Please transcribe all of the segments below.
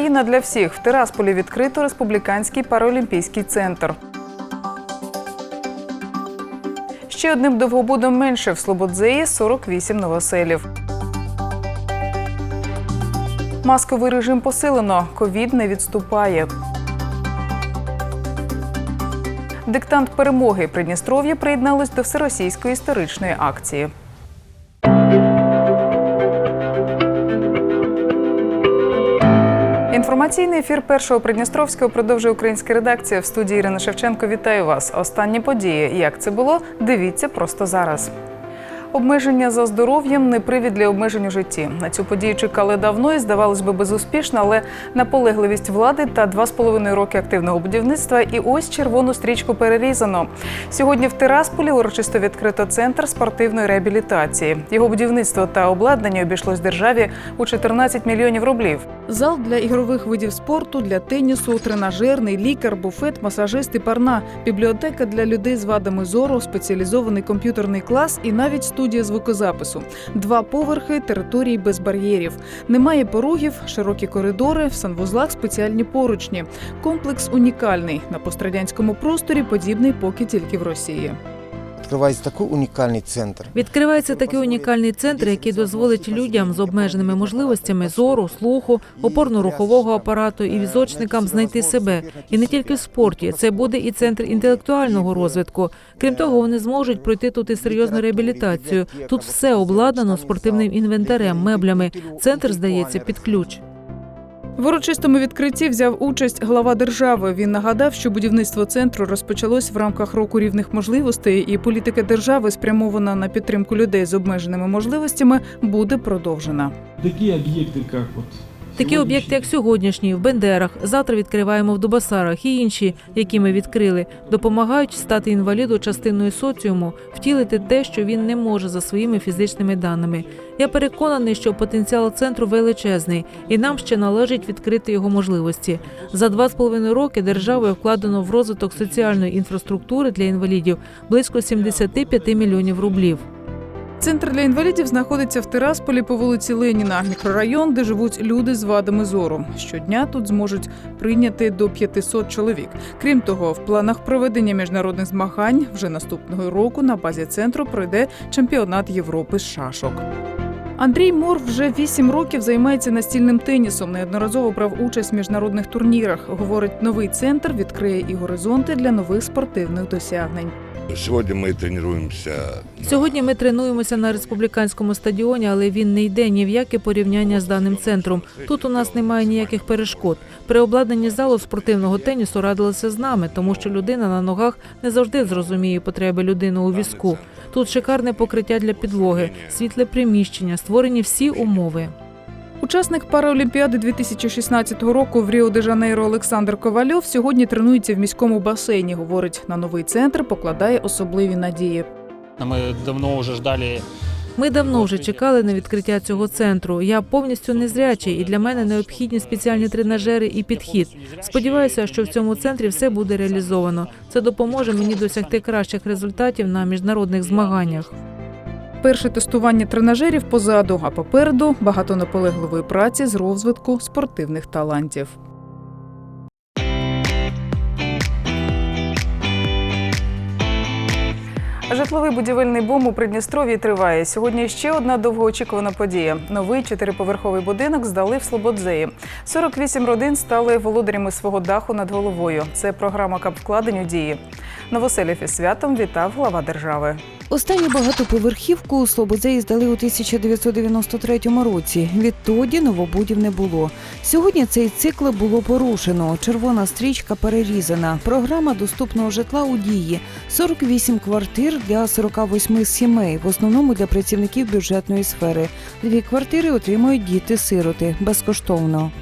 Україна для всіх в Тирасполі відкрито республіканський паралімпійський центр. Ще одним довгобудом менше в Слободзеї 48 новоселів. Масковий режим посилено. Ковід не відступає. Диктант перемоги Придністров'я приєдналось до всеросійської історичної акції. Інформаційний ефір першого Придністровського продовжує українська редакція в студії Ірина Шевченко. Вітаю вас. Останні події. Як це було? Дивіться просто зараз. Обмеження за здоров'ям не привід для обмежень у житті. На цю подію чекали давно і здавалось би безуспішно, але наполегливість влади та два з половиною роки активного будівництва. І ось червону стрічку перерізано. Сьогодні в Тирасполі урочисто відкрито центр спортивної реабілітації. Його будівництво та обладнання обійшлось державі у 14 мільйонів рублів. Зал для ігрових видів спорту, для тенісу, тренажерний, лікар, буфет, масажист і парна, бібліотека для людей з вадами зору, спеціалізований комп'ютерний клас і навіть студія звукозапису. Два поверхи, території без бар'єрів. Немає порогів, широкі коридори, в санвузлах спеціальні поручні. Комплекс унікальний на пострадянському просторі, подібний поки тільки в Росії. Відкривається такий унікальний центр. Відкривається такий унікальний центр, який дозволить людям з обмеженими можливостями зору, слуху, опорно-рухового апарату і візочникам знайти себе. І не тільки в спорті. Це буде і центр інтелектуального розвитку. Крім того, вони зможуть пройти тут і серйозну реабілітацію. Тут все обладнано спортивним інвентарем, меблями. Центр здається під ключ. В урочистому відкритті взяв участь глава держави. Він нагадав, що будівництво центру розпочалось в рамках року рівних можливостей, і політика держави, спрямована на підтримку людей з обмеженими можливостями, буде продовжена. Такі об'єкти, як вот Такі об'єкти, як сьогоднішній, в Бендерах, завтра відкриваємо в Дубасарах і інші, які ми відкрили, допомагають стати інваліду частиною соціуму, втілити те, що він не може за своїми фізичними даними. Я переконаний, що потенціал центру величезний, і нам ще належить відкрити його можливості. За два з половиною роки державою вкладено в розвиток соціальної інфраструктури для інвалідів близько 75 мільйонів рублів. Центр для інвалідів знаходиться в Тирасполі по вулиці Леніна, мікрорайон, де живуть люди з вадами зору. Щодня тут зможуть прийняти до 500 чоловік. Крім того, в планах проведення міжнародних змагань вже наступного року на базі центру пройде чемпіонат Європи з шашок. Андрій Мор вже вісім років займається настільним тенісом. Неодноразово брав участь в міжнародних турнірах. Говорить, новий центр відкриє і горизонти для нових спортивних досягнень. Сегодня мы тренируемся. Сьогодні ми тренуємося на республіканському стадіоні, але він не йде ні в яке порівняння з даним центром. Тут у нас немає ніяких перешкод. При обладнанні залу спортивного тенісу радилися з нами, тому що людина на ногах не завжди зрозуміє потреби людини у візку. Тут шикарне покриття для підлоги, світле приміщення, створені всі умови. Учасник Параолімпіади 2016 року в Ріо-де-Жанейро Олександр Ковальов сьогодні тренується в міському басейні. Говорить, на новий центр покладає особливі надії. Мы давно уже ждали Ми давно вже чекали на відкриття цього центру. Я повністю незрячий, і для мене необхідні спеціальні тренажери і підхід. Сподіваюся, що в цьому центрі все буде реалізовано. Це допоможе мені досягти кращих результатів на міжнародних змаганнях. Перше тестування тренажерів позаду, а попереду багато наполегливої праці з розвитку спортивних талантів. Житловий будівельний бум у Придністров'ї триває. Сьогодні ще одна довгоочікувана подія. Новий чотириповерховий будинок здали в Слободзеї. 48 родин стали володарями свого даху над головою. Це програма капвкладень у дії. Новоселів із святом вітав глава держави. Останню багатоповерхівку у Слободзеї здали у 1993 році. Відтоді новобудів не було. Сьогодні цей цикл було порушено. Червона стрічка перерізана. Програма доступного житла у дії. 48 квартир для 48 сімей, в основному для працівників бюджетної сфери. Дві квартири отримують діти-сироти безкоштовно.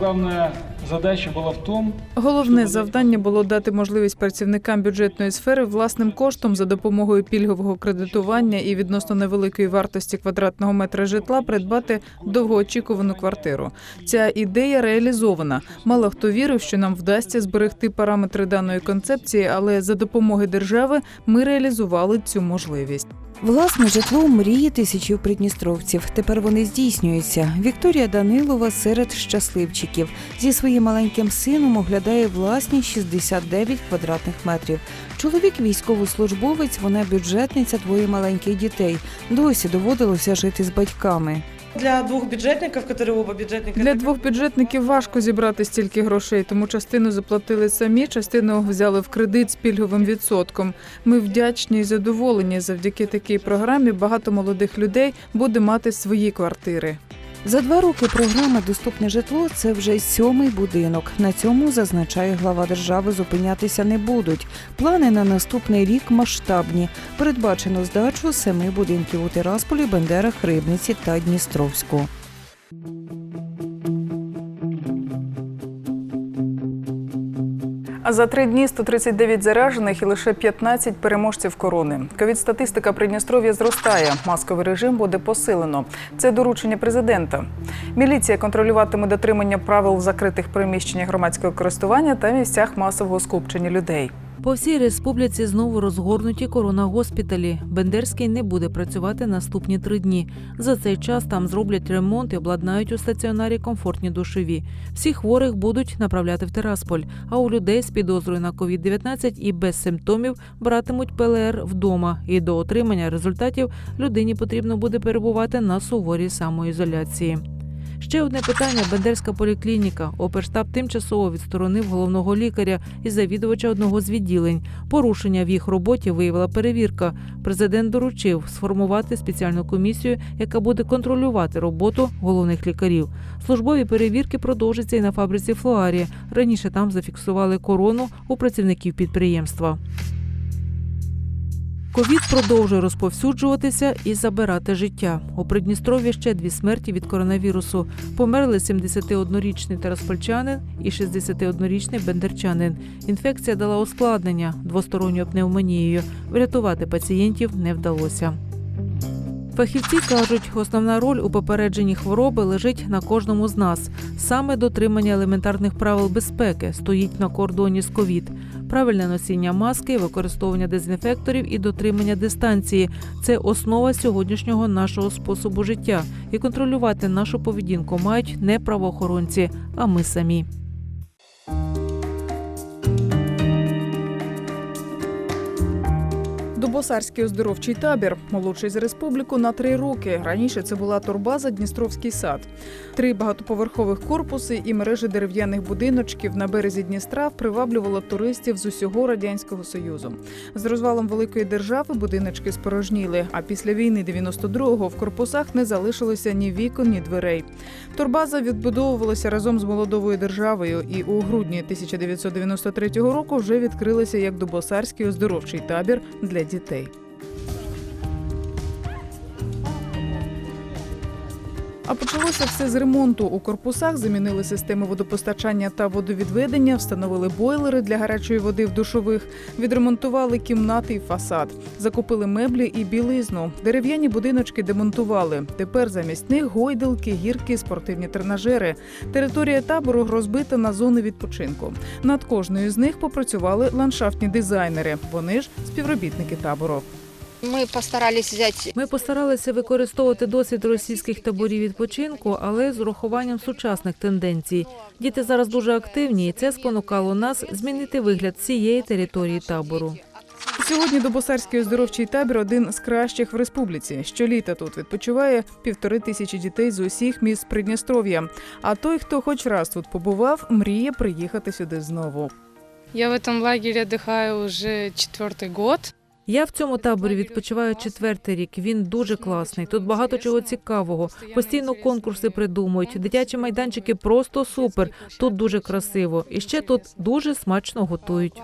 Главная задача была в том, Головне завдання було дати можливість працівникам бюджетної сфери власним коштом за допомогою пільгового кредитування і відносно невеликої вартості квадратного метра житла придбати довгоочікувану квартиру. Ця ідея реалізована. Мало хто вірив, що нам вдасться зберегти параметри даної концепції, але за допомоги держави ми реалізували цю можливість. Власне житло мрії тисячів придністровців. Тепер вони здійснюються. Вікторія Данилова серед щасливчиків зі своїм маленьким сином оглядає власні 69 квадратних метрів. Чоловік військовослужбовець, вона бюджетниця двоє маленьких дітей. Досі доводилося жити з батьками. Для двох бюджетників, які оба бюджетники Для двох бюджетників важко зібрати стільки грошей, тому частину заплатили самі, частину взяли в кредит з пільговим відсотком. Ми вдячні і задоволені. Завдяки такій програмі багато молодих людей буде мати свої квартири. За два роки програми Доступне житло це вже сьомий будинок. На цьому зазначає глава держави. Зупинятися не будуть. Плани на наступний рік масштабні. Передбачено здачу семи будинків у Тирасполі, Бендерах, Рибниці та Дністровську. За три дні 139 заражених і лише 15 переможців корони. Ковід-статистика Придністров'я зростає. Масковий режим буде посилено. Це доручення президента. Міліція контролюватиме дотримання правил в закритих приміщеннях громадського користування та місцях масового скупчення людей. По всій республіці знову розгорнуті коронагоспіталі. Бендерський не буде працювати наступні три дні. За цей час там зроблять ремонт і обладнають у стаціонарі комфортні душові. Всіх хворих будуть направляти в Тирасполь, а у людей з підозрою на COVID-19 і без симптомів братимуть ПЛР вдома. І до отримання результатів людині потрібно буде перебувати на суворій самоізоляції. Ще одне питання: Бендерська поліклініка. Оперштаб тимчасово відсторонив головного лікаря і завідувача одного з відділень. Порушення в їх роботі виявила перевірка. Президент доручив сформувати спеціальну комісію, яка буде контролювати роботу головних лікарів. Службові перевірки продовжаться і на фабриці Флоарі. Раніше там зафіксували корону у працівників підприємства. Ковід продовжує розповсюджуватися і забирати життя. У Придністров'ї ще дві смерті від коронавірусу. Померли 71-річний тераспольчанин і 61-річний бендерчанин. Інфекція дала ускладнення двосторонньою пневмонією. Врятувати пацієнтів не вдалося. Фахівці кажуть, основна роль у попередженні хвороби лежить на кожному з нас. Саме дотримання елементарних правил безпеки стоїть на кордоні з ковід. Правильне носіння маски, використовування дезінфекторів і дотримання дистанції це основа сьогоднішнього нашого способу життя. І контролювати нашу поведінку мають не правоохоронці, а ми самі. Дубосарський оздоровчий табір, молодший за республіку на три роки. Раніше це була турбаза Дністровський сад. Три багатоповерхових корпуси і мережі дерев'яних будиночків на березі Дністра приваблювало туристів з усього радянського союзу. З розвалом великої держави будиночки спорожніли. А після війни 92-го в корпусах не залишилося ні вікон, ні дверей. Турбаза відбудовувалася разом з молодовою державою, і у грудні 1993 року вже відкрилася як Дубосарський оздоровчий табір для дітей. visitei. А почалося все з ремонту. У корпусах замінили системи водопостачання та водовідведення, встановили бойлери для гарячої води в душових, відремонтували кімнати і фасад, закупили меблі і білизну. Дерев'яні будиночки демонтували. Тепер замість них гойдалки, гірки, спортивні тренажери. Територія табору розбита на зони відпочинку. Над кожною з них попрацювали ландшафтні дизайнери. Вони ж співробітники табору. Мы постарались взять Ми постаралися використовувати досвід російських таборів відпочинку, але з урахуванням сучасних тенденцій. Діти зараз дуже активні, і це спонукало нас змінити вигляд всієї території табору. Сьогодні Добосарський оздоровчий табір один з кращих в республіці. Щоліта тут відпочиває півтори тисячі дітей з усіх міст Придністров'я. А той, хто хоч раз тут побував, мріє приїхати сюди знову. Я в этом лагере отдыхаю уже четвертый год. Я в цьому таборі відпочиваю четвертий рік. Він дуже класний. Тут багато чого цікавого. Постійно конкурси придумують. Дитячі майданчики просто супер. Тут дуже красиво. І ще тут дуже смачно готують.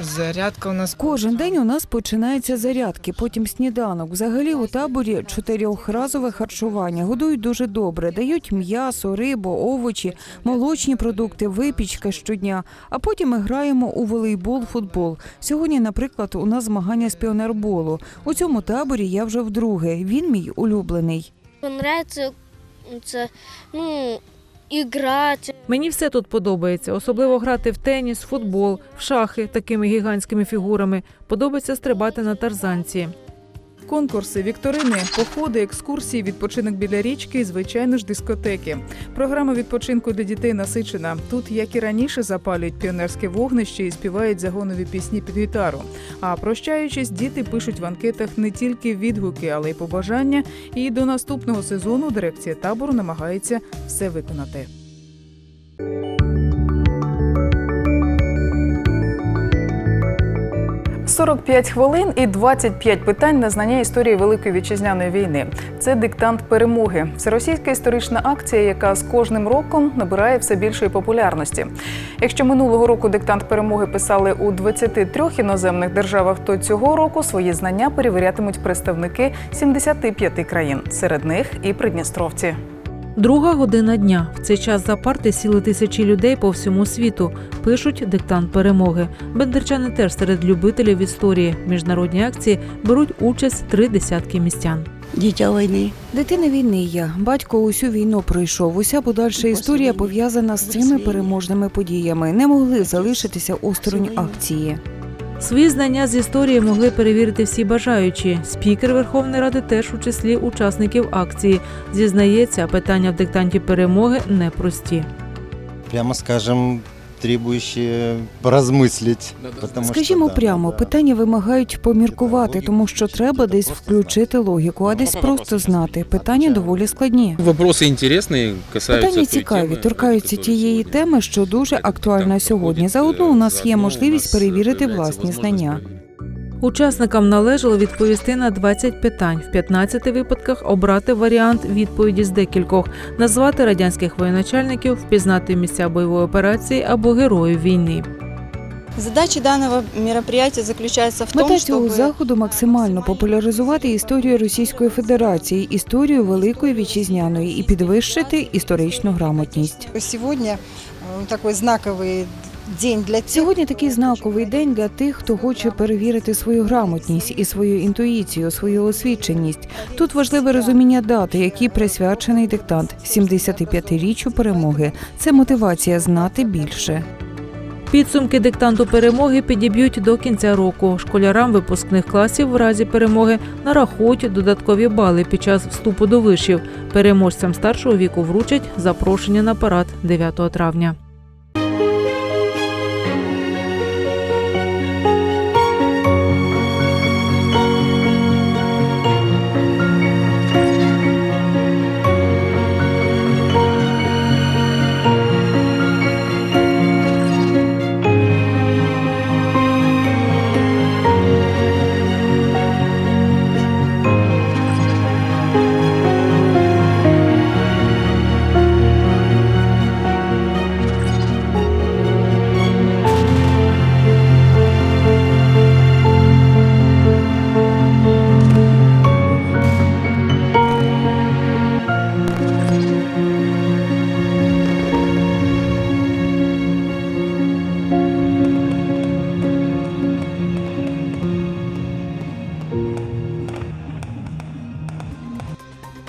Зарядка у нас Кожен день у нас починається зарядки, потім сніданок. Взагалі у таборі чотирьохразове харчування. Годують дуже добре, дають м'ясо, рибу, овочі, молочні продукти, випічка щодня. А потім ми граємо у волейбол, футбол. Сьогодні, наприклад, у нас змагання з піонерболу. У цьому таборі я вже вдруге. Він мій улюблений. нравится це, ну, грати. Мені все тут подобається, особливо грати в теніс, футбол, в шахи такими гігантськими фігурами. Подобається стрибати на тарзанці. Конкурси, вікторини, походи, екскурсії, відпочинок біля річки і, звичайно ж, дискотеки. Програма відпочинку для дітей насичена. Тут, як і раніше, запалюють піонерське вогнище і співають загонові пісні під гітару. А прощаючись, діти пишуть в анкетах не тільки відгуки, але й побажання. І до наступного сезону дирекція табору намагається все виконати. «45 хвилин і 25 питань на знання історії Великої вітчизняної війни. Це диктант перемоги. Всеросійська історична акція, яка з кожним роком набирає все більшої популярності. Якщо минулого року диктант перемоги писали у 23 іноземних державах, то цього року свої знання перевірятимуть представники 75 країн. Серед них і придністровці. Друга година дня. В цей час за парти сіли тисячі людей по всьому світу. Пишуть диктант перемоги. Бендерчани теж серед любителів історії. В міжнародній акції беруть участь три десятки містян. Дитя війни. Дитина війни я. Батько усю війну пройшов. Уся подальша історія пов'язана з цими переможними подіями. Не могли залишитися осторонь акції. Свої знання з історії могли перевірити всі бажаючі. Спікер Верховної Ради теж у числі учасників акції. Зізнається, питання в диктанті перемоги непрості. Прямо скажем, требующие поразмыслить. потому Скажімо что, да, прямо, да. питання вимагають поміркувати, тому що треба десь включити логіку, а десь просто знати. Питання доволі складні. Вопросы интересные, касаются Питання той цікаві, темы, торкаються которую тієї сегодня теми, що дуже актуальна сьогодні. Заодно у нас є можливість перевірити власні знання. Учасникам належало відповісти на 20 питань, в 15 випадках обрати варіант відповіді з декількох, назвати радянських воєначальників, впізнати місця бойової операції або героїв війни. Задача данного мероприятия заключается в том, Мета цього чтобы заходу максимально популяризувати історію Російської Федерації, історію Великої вітчизняної і підвищити історичну грамотність. сегодня э, такой знаковый день для тех, Сьогодні такий знаковий день для тих, хто хоче перевірити свою грамотність і свою інтуїцію, свою освіченість. Тут важливе розуміння дати, якій присвячений диктант 75-річчю перемоги. Це мотивація знати більше. Підсумки диктанту перемоги підіб'ють до кінця року. Школярам випускних класів в разі перемоги нарахують додаткові бали під час вступу до вишів. Переможцям старшого віку вручать запрошення на парад 9 травня.